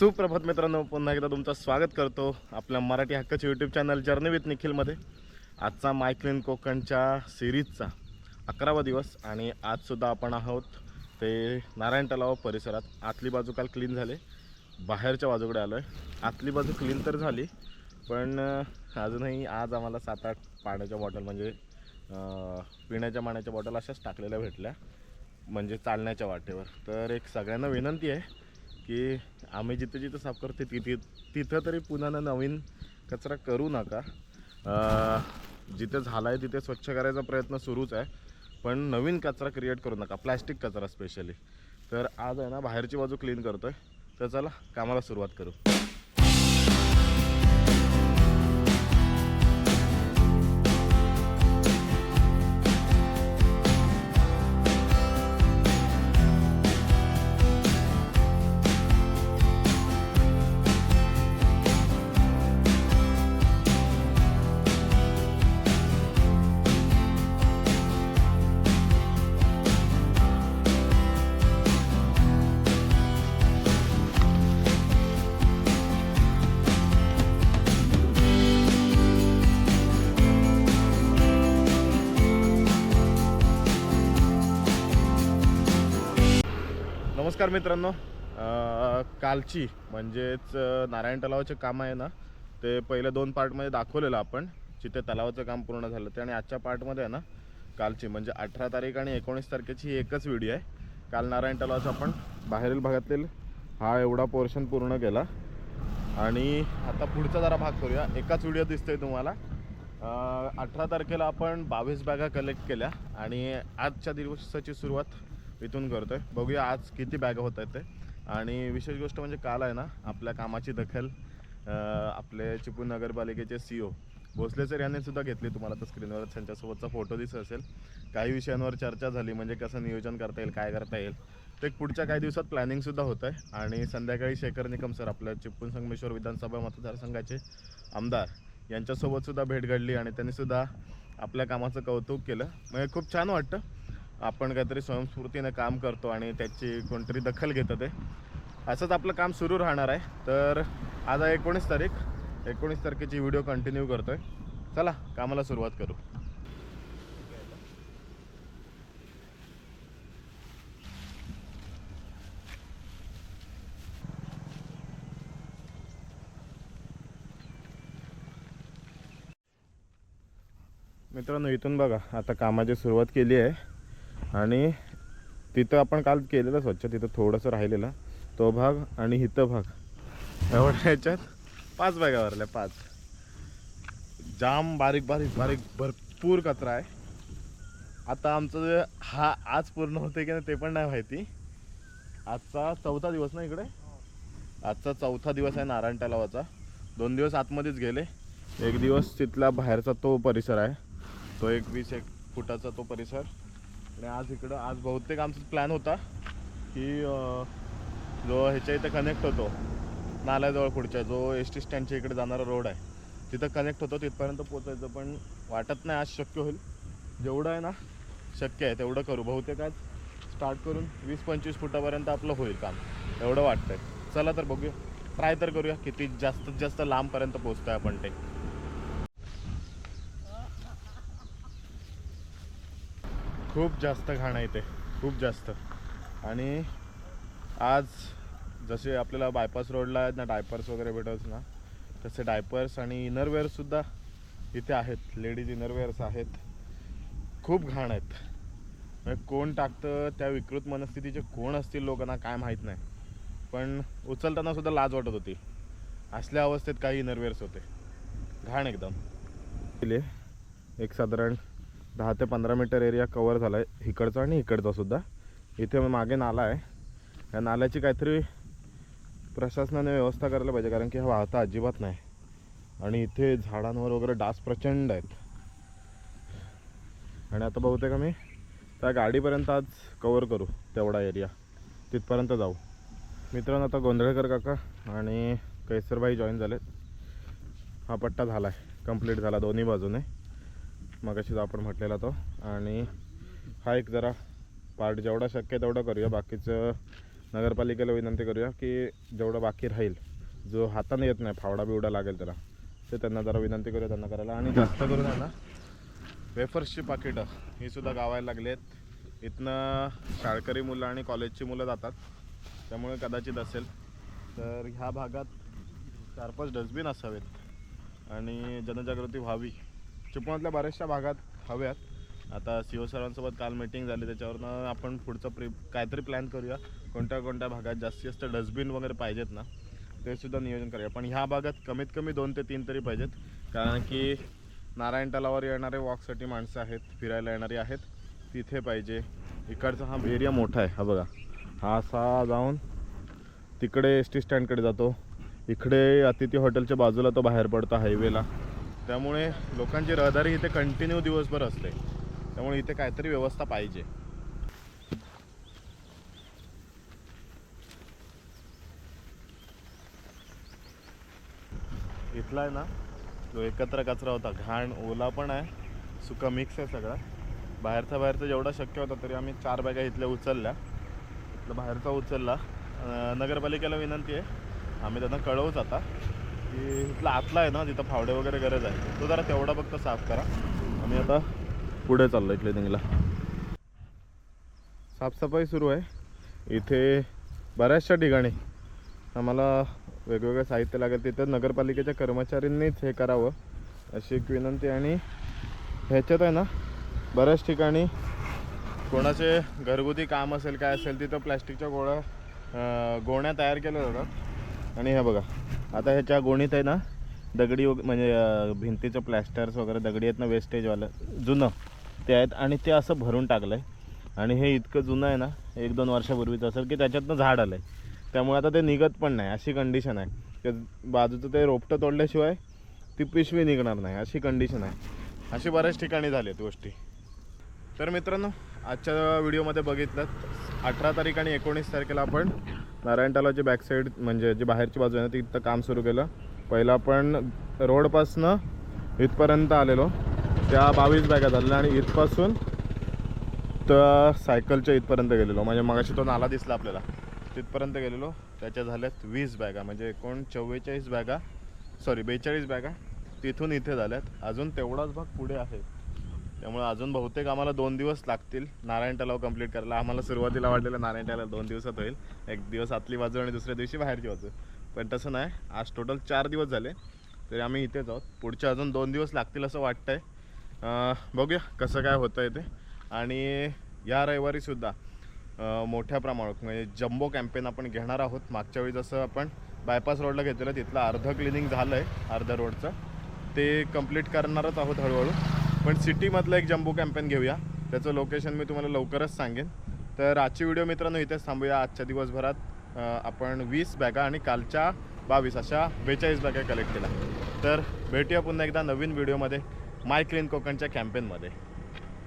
सुप्रभात मित्रांनो पुन्हा एकदा तुमचं स्वागत करतो आपल्या मराठी हक्काच्या यूट्यूब चॅनल जर्नी विथ निखिलमध्ये आजचा मायक्लीन कोकणच्या सिरीजचा अकरावा दिवस आणि आजसुद्धा आपण आहोत ते नारायण तलाव परिसरात. आतली बाजू काल क्लीन झाले बाहेरच्या बाजूकडे आलो आहे आतली बाजू क्लीन तर झाली पण अजूनही आज आम्हाला सात आठ पाण्याच्या बॉटल म्हणजे पिण्याच्या पाण्याच्या बॉटल अशाच टाकलेल्या भेटल्या म्हणजे चालण्याच्या वाटेवर. तर एक सगळ्यांना विनंती आहे की आम्ही जिथे जिथे साफ करतो तिथे तिथं तरी पुन्हा ना नवीन कचरा करू नका. जिथे झाला आहे तिथे स्वच्छ करायचा प्रयत्न सुरूच आहे. पण नवीन कचरा क्रिएट करू नका. प्लॅस्टिक कचरा स्पेशली तर आज आहे ना बाहेरची बाजू क्लीन करतो आहे तर चला कामाला सुरुवात करू. नमस्कार मित्रांनो. कालची म्हणजेच नारायण तलावाचे काम आहे ना ते पहिल्या दोन पार्टमध्ये दाखवलेलं आपण जिथे तलावाचं काम पूर्ण झालं ते. आणि आजच्या पार्टमध्ये आहे ना कालची म्हणजे अठरा तारीख आणि एकोणीस तारखेची एकच व्हिडिओ आहे. काल नारायण तलावाचा आपण बाहेरील भागातील हा एवढा पोर्शन पूर्ण केला. आणि आता पुढचा जरा भाग करूया. एकाच व्हिडिओ दिसतोय तुम्हाला. अठरा तारखेला आपण बावीस बॅगा कलेक्ट केल्या. आणि आजच्या दिवसाची सुरुवात इथून करतोय. बघूया आज किती बॅगा होत आहेत ते. आणि विशेष गोष्ट म्हणजे काल आहे ना आपल्या कामाची दखल आपले चिपळूण नगरपालिकेचे सी ओ भोसले सर यांनी सुद्धा घेतली तुम्हाला तर स्क्रीनवर त्यांच्यासोबतचा फोटो दिसत असेल. काही विषयांवर चर्चा झाली म्हणजे कसं नियोजन करता येईल काय करता येईल. ते पुढच्या काही दिवसात प्लॅनिंगसुद्धा होतं आहे आणि संध्याकाळी शेखर निकम सर आपल्या चिपळूण संगमेश्वर विधानसभा मतदारसंघाचे आमदार यांच्यासोबत सुद्धा भेट घडली आणि त्यांनी सुद्धा आपल्या कामाचं कौतुक केलं. म्हणजे खूप छान वाटतं. आपण काहीतरी स्वयंस्फूर्तीनं काम करतो आणि त्याची कोणतरी दखल घेतं ते. असंच आपलं काम सुरू राहणार आहे. तर आज आहे एकोणीस तारीख. एकोणीस तारखेची व्हिडिओ कंटिन्यू करतोय. चला कामाला सुरुवात करू. मित्रांनो इथून बघा आता कामाची सुरुवात केली आहे. आणि तिथं आपण काल केलेलं स्वच्छ तिथं थोडंसं राहिलेलं. तो भाग आणि हिथं भाग. एवढ्या ह्याच्यात पाच बॅगा भरल्या पाच. जाम बारीक बारीक बारीक भरपूर कचरा आहे. आता आमचं जे हा आज पूर्ण होते की नाही ते पण नाही माहिती. आजचा चौथा दिवस ना इकडे? आजचा चौथा दिवस आहे नारायण तलावाचा. दोन दिवस आतमध्येच गेले. एक दिवस तिथला बाहेरचा तो परिसर आहे. तो एक वीस एक फुटाचा तो परिसर. आणि आज इकडं आज बहुतेक आमचा प्लॅन होता की जो ह्याच्या इथं कनेक्ट होतो नाल्याजवळ पुढच्या जो एस टी स्टँडच्या इकडे जाणारा रोड आहे तिथं कनेक्ट होतो तिथपर्यंत पोचायचं पण वाटत नाही आज शक्य होईल. जेवढं आहे ना शक्य आहे तेवढं करू. बहुतेक आज स्टार्ट करून वीस पंचवीस फुटापर्यंत आपलं होईल काम. एवढं वाटतंय. चला तर बघूया. ट्राय तर करूया किती जास्तीत जास्त लांबपर्यंत पोचतोय आपण ते. खूप जास्त घाण आहे ते खूप जास्त. आणि आज जसे आपल्याला बायपास रोडला आहेत ना डायपर्स वगैरे भेटत ना तसे डायपर्स आणि इनरवेअरसुद्धा इथे आहेत. लेडीज इनरवेअर्स आहेत. खूप घाण आहेत. म्हणजे कोण टाकतं त्या विकृत मनस्थितीचे कोण असतील लोकांना काय माहीत नाही. पण उचलताना सुद्धा लाज वाटत होती. असल्या अवस्थेत काही इनरवेअर्स होते. घाण एकदम. एक साधारण दहा ते पंधरा मीटर एरिया कवर झाला आहे इकडचा आणि इकडचा सुद्धा. इथे मागे नाला आहे. या नाल्याची काहीतरी प्रशासनाने व्यवस्था करायला पाहिजे कारण की हा वाहता अजिबात नाही. आणि इथे झाडांवर वगैरे डास प्रचंड आहेत. आणि आता बहुतेक आम्ही त्या गाडीपर्यंत आज कवर करू तेवढा एरिया. तिथपर्यंत जाऊ. मित्रांनो आता गोंधळकर काका आणि कैसरबाई जॉईन झालेत. हा पट्टा झाला आहे कंप्लीट झाला दोन्ही बाजूने. मगाशीच आपण म्हटलेला तो. आणि हा एक जरा पार्ट जेवढा शक्य तेवढं करूया. बाकीचं नगरपालिकेला विनंती करूया की जेवढं बाकी राहील जो हाताने येत नाही फावडा बिवडा लागेल त्याला ते त्यांना जरा विनंती करूया त्यांना करायला. आणि जास्त करून आहे ना वेफर्सची पाकिटं ही सुद्धा गावायला लागली आहेत. इथनं शाळकरी मुलं आणि कॉलेजची मुलं जातात. त्यामुळे कदाचित असेल. तर ह्या भागात चार पाच डस्टबिन असावेत. आणि जनजागृती व्हावी. चिपळूणतल्या बऱ्याचशा भागात हव्यात. आता सी ओ सरांसोबत काल मीटिंग झाली. त्याच्यावरनं आपण पुढचं प्रि काहीतरी प्लॅन करूया. कोणत्या कोणत्या भागात जास्तीत जास्त डस्टबिन वगैरे पाहिजेत ना ते सुद्धा नियोजन करूया. पण ह्या भागात कमीत कमी दोन ते तीन तरी पाहिजेत. कारण की नारायण तलावर येणारे वॉकसाठी माणसं आहेत फिरायला येणारी आहेत. तिथे पाहिजे. इकडचा हा एरिया मोठा आहे. हा बघा. हा असा जाऊन तिकडे एस टी स्टँडकडे जातो. इकडे अतिथी हॉटेलच्या बाजूला तो बाहेर पडतो हायवेला त्यामुळे लोकांची रहदारी इथे कंटिन्यू दिवसभर असते. त्यामुळे इथे काहीतरी व्यवस्था पाहिजे. इथला आहे ना जो एकत्र कचरा होता. घाण ओला पण आहे. सुका मिक्स आहे सगळा. बाहेरचा बाहेरचा जेवढा शक्य होता तरी आम्ही चार बॅगा इथल्या उचलल्या. इथलं बाहेरचा उचलला. नगरपालिकेला विनंती आहे. आम्ही त्यांना कळवूच आता. की इथला आतला आहे ना तिथं फावडे वगैरे गरज आहे तो जरा तेवढा फक्त साफ करा. आणि आता पुढे चाललो इथल्या तिंगला साफसफाई सुरू आहे. इथे बऱ्याचशा ठिकाणी आम्हाला वेगवेगळं साहित्य लागेल. तिथं नगरपालिकेच्या कर्मचाऱ्यांनीच हे करावं अशी एक विनंती. आणि ह्याच्यात आहे ना बऱ्याच ठिकाणी कोणाचे घरगुती काम असेल काय असेल तिथं प्लॅस्टिकच्या गोळ्या गोण्या तयार केल्या जातात. आणि हे बघा आता ह्याच्या गोणीत आहे ना दगडी म्हणजे भिंतीचं प्लॅस्टर्स वगैरे दगडी आहेत ना वेस्टेजवालं जुनं. ते आहेत आणि ते असं भरून टाकलं आहे आणि हे इतकं जुनं आहे ना एक दोन वर्षापूर्वीचं असेल की त्याच्यातनं झाड आलं आहे त्यामुळे आता ते निघत पण नाही अशी कंडिशन आहे. की बाजूचं ते रोपटं तोडल्याशिवाय ती पिशवी निघणार नाही अशी कंडिशन आहे. अशी बऱ्याच ठिकाणी झाली आहेत गोष्टी. तर मित्रांनो आजच्या व्हिडिओमध्ये बघितलं अठरा तारीख आणि एकोणीस तारखेला आपण नारायण तलावची बॅक साईड म्हणजे जी बाहेरची बाजू आहे ना तिथं काम सुरू केलं. पहिलं आपण रोडपासनं इथपर्यंत आलेलो. त्या बावीस बॅगा झालेल्या आणि इथपासून तर सायकलच्या इथपर्यंत गेलेलो. म्हणजे मगाशी तो नाला दिसला आपल्याला. तिथपर्यंत गेलेलो. त्याच्या झाल्यात वीस बॅगा. म्हणजे एकूण चव्वेचाळीस बॅगा सॉरी बेचाळीस बॅगा तिथून इथे झाल्यात. अजून तेवढाच भाग पुढे आहे. त्यामुळे अजून बहुतेक आम्हाला दोन दिवस लागतील. नारायण तलाव कंप्लीट करायला. आम्हाला सुरुवातीला वाटलेलं नारायण तलाव दोन दिवसात होईल. एक दिवस आतली बाजू आणि दुसऱ्या दिवशी बाहेरची बाजू. पण तसं नाही. आज टोटल चार दिवस झाले. तरी आम्ही इथेच आहोत. पुढचे अजून दोन दिवस लागतील असं वाटतंय. बघूया कसं काय होतं ते. आणि या रविवारीसुद्धा मोठ्या प्रमाणात म्हणजे जम्बो कॅम्पेन आपण घेणार आहोत. मागच्या वेळी जसं आपण बायपास रोडला घेतलेलं तिथलं अर्धं क्लिनिंग झालं आहे अर्ध्या रोडचं ते कंप्लीट करणारच आहोत हळूहळू. पण सिटीमधलं एक जम्बो कॅम्पेन घेऊया. त्याचं लोकेशन मी तुम्हाला लवकरच सांगेन. तर आजची व्हिडिओ मित्रांनो इथेच थांबूया. आजच्या दिवसभरात आपण वीस बॅगा आणि कालच्या बावीस अशा बेचाळीस बॅगा कलेक्ट केल्या. तर भेटूया पुन्हा एकदा नवीन व्हिडिओमध्ये. माय क्लीन कोकणच्या कॅम्पेनमध्ये.